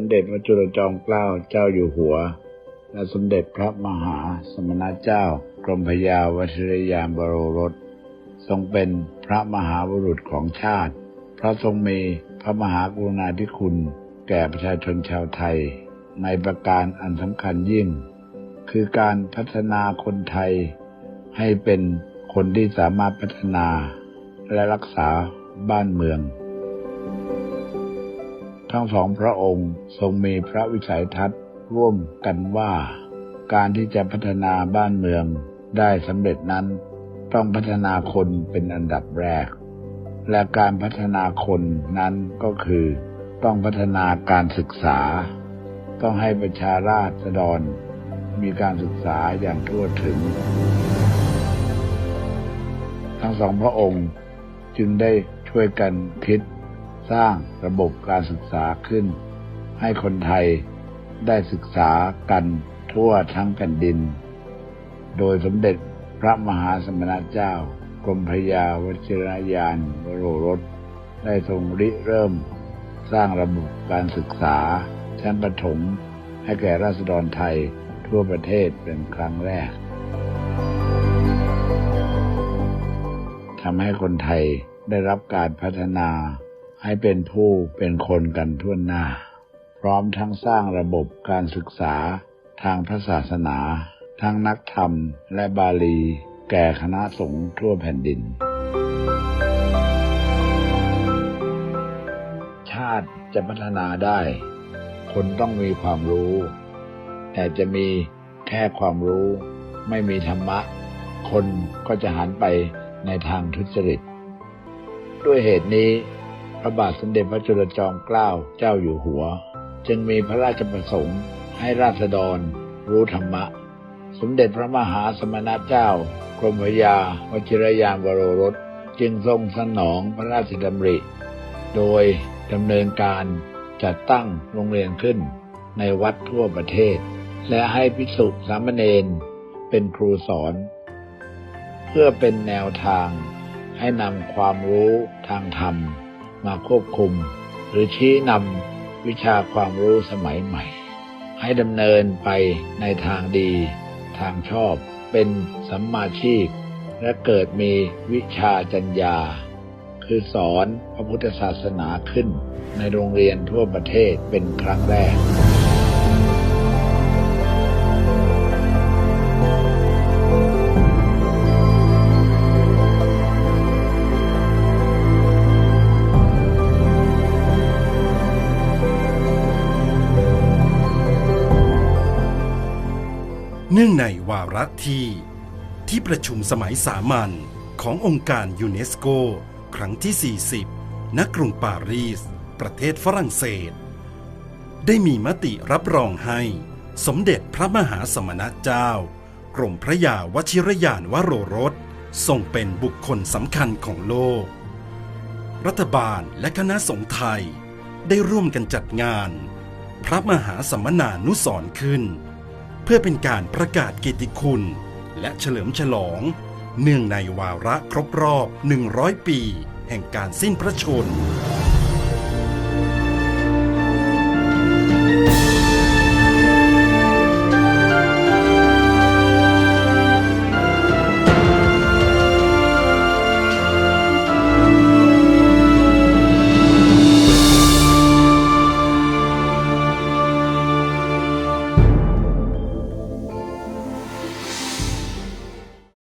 มเด็จพระจุลจอมเกล้าเจ้าอยู่หัว และสมเด็จพระมหาสมณเจ้ากรมพยาวชิรยานบรรสทรงเป็นพระมหาบุรุษของชาติ เพราะทรงมีพระมหากรุณาธิคุณแก่ประชาชนชาวไทย ในประการอันสำคัญยิ่ง คือการพัฒนาคนไทย ให้เป็นคนที่สามารถพัฒนา และรักษาบ้านเมือง ทั้งสองพระองค์ทรงมีพระวิสัยทัศน์ร่วมกันว่า การที่จะพัฒนาบ้านเมืองได้สำเร็จนั้น ต้องพัฒนาคนเป็นอันดับแรก และการพัฒนาคนนั้นก็คือ ต้องพัฒนาการศึกษา ต้องให้ประชาราษฎร มีการศึกษาอย่างทั่วถึง ทั้งสองพระองค์จึงได้ช่วยกันคิด สร้างระบบการศึกษาขึ้น ให้คนไทยได้ศึกษากันทั่วทั้งแผ่นดิน โดยสมเด็จพระมหาสมณเจ้ากรมพระยาวชิรยานวโรรส ได้ทรงริเริ่ม สร้างระบบการศึกษา ชั้นประถมให้แก่ราษฎรไทยทั่วประเทศเป็นครั้งแรกทำให้คนไทยได้รับการพัฒนา ให้เป็นผู้เป็นคนกันทั่วหน้า พร้อมทั้งสร้างระบบการศึกษาทางพระศาสนา ทั้งนักธรรมและบาลี แก่คณะสงฆ์ทั่วแผ่นดิน ชาติจะพัฒนาได้ คนต้องมีความรู้ แต่จะมีแค่ความรู้ไม่มีธรรมะ คนก็จะหันไปในทางทุจริต ด้วยเหตุนี้ ระบาทสมเด็จพระจุลจอมเกล้าเจ้าอยู่หัว จึงมีพระราชประสงค์ให้ราษฎร รู้ธรรมะ สมเด็จพระมหาสมณเจ้ากรมพยาวชิรยานวโรรสจึงทรงสนองพระราชดำริ โดยดำเนินการจัดตั้งโรงเรียนขึ้นในวัดทั่วประเทศ และให้ภิกษุสามเณรเป็นครูสอน เพื่อเป็นแนวทางให้นำความรู้ทางธรรม มาควบคุม หรือชี้นำวิชาความรู้สมัยใหม่ ให้ดำเนินไปในทางดี ทางชอบ เป็นสัมมาชีพ และเกิดมีวิชาจัญญา คือสอนพระพุทธศาสนาขึ้น ในโรงเรียนทั่วประเทศเป็นครั้งแรก เนื่องในวาระที่ ที่ประชุมสมัยสามัญขององค์การยูเนสโก ครั้งที่ 40 ณ กรุงปารีส ประเทศฝรั่งเศส ได้มีมติรับรองให้ สมเด็จพระมหาสมณเจ้า กรมพระยาวชิรยานวโรรสทรงเป็นบุคคลสำคัญของโลก รัฐบาลและคณะสงฆ์ไทยได้ร่วมกันจัดงาน พระมหาสมนานุสรณ์ขึ้น เพื่อเป็นการประกาศเกียรติคุณ และเฉลิมฉลอง เนื่องในวาระครบรอบ 100 ปี แห่งการสิ้นพระชนม์